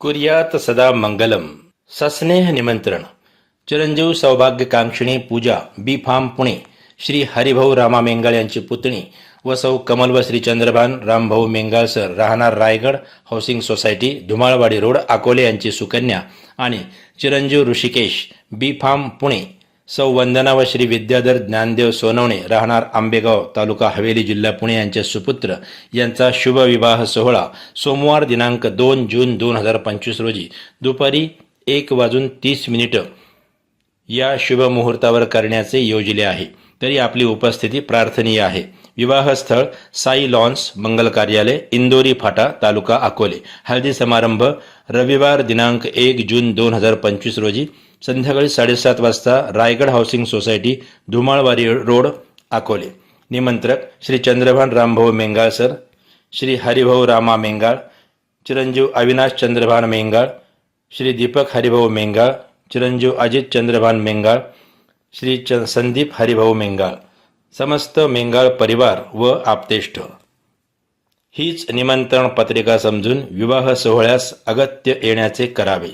कुर्यात सदा मंगलम सस्नेह निमंत्रण चिरंजीव सौभाग्यकांक्षिणी पूजा। B pharm Pune. Shri Haribhau Rama Mengal यांची पुतणी। व सौ कमल व श्री चंद्रभान। रामभाऊ मेंगाळ सर। राहणार Raigad. Housing society. Dhumalwadi road. Akole यांची सुकन्या। आणि चिरंजीव ऋषिकेश। बी फार्म पुणे। सौ वंदना व श्री विद्याधर ज्ञानदेव सोनवणे राहणार आंबेगाव तालुका हवेली जिल्हा पुणे यांचे सुपुत्र. यांचा शुभ विवाह सोहळा सोमवार दिनांक दोन जून दोन हजार पंचवीस रोजी दुपारी एक वाजून तीस मिनिटं या शुभ मुहूर्तावर करण्याचे योजले आहे. तरी आपली उपस्थिती प्रार्थनीय आहे. विवाहस्थळ साई लॉन्स मंगल कार्यालय इंदोरी फाटा तालुका अकोले. हळदी समारंभ रविवार दिनांक एक जून दोन हजार पंचवीस रोजी संध्याकाळी साडेसात वाजता Raigad housing society Dhumalwari road Akole. निमंत्रक श्री चंद्रभान रामभाऊ मेंगाळ सर श्री हरिभाऊ रामा मेंगाळ चिरंजीव अविनाश चंद्रभान मेंगाळ श्री दीपक हरिभाऊ मेंगाळ चिरंजीव अजित चंद्रभान मेंगाळ श्री च संदीप हरिभाऊ मेंगाळ. समस्त मेंगाळ परिवार व आपतेष्ठ हीच निमंत्रण पत्रिका समजून विवाह सोहळ्यास अगत्य येण्याचे करावे.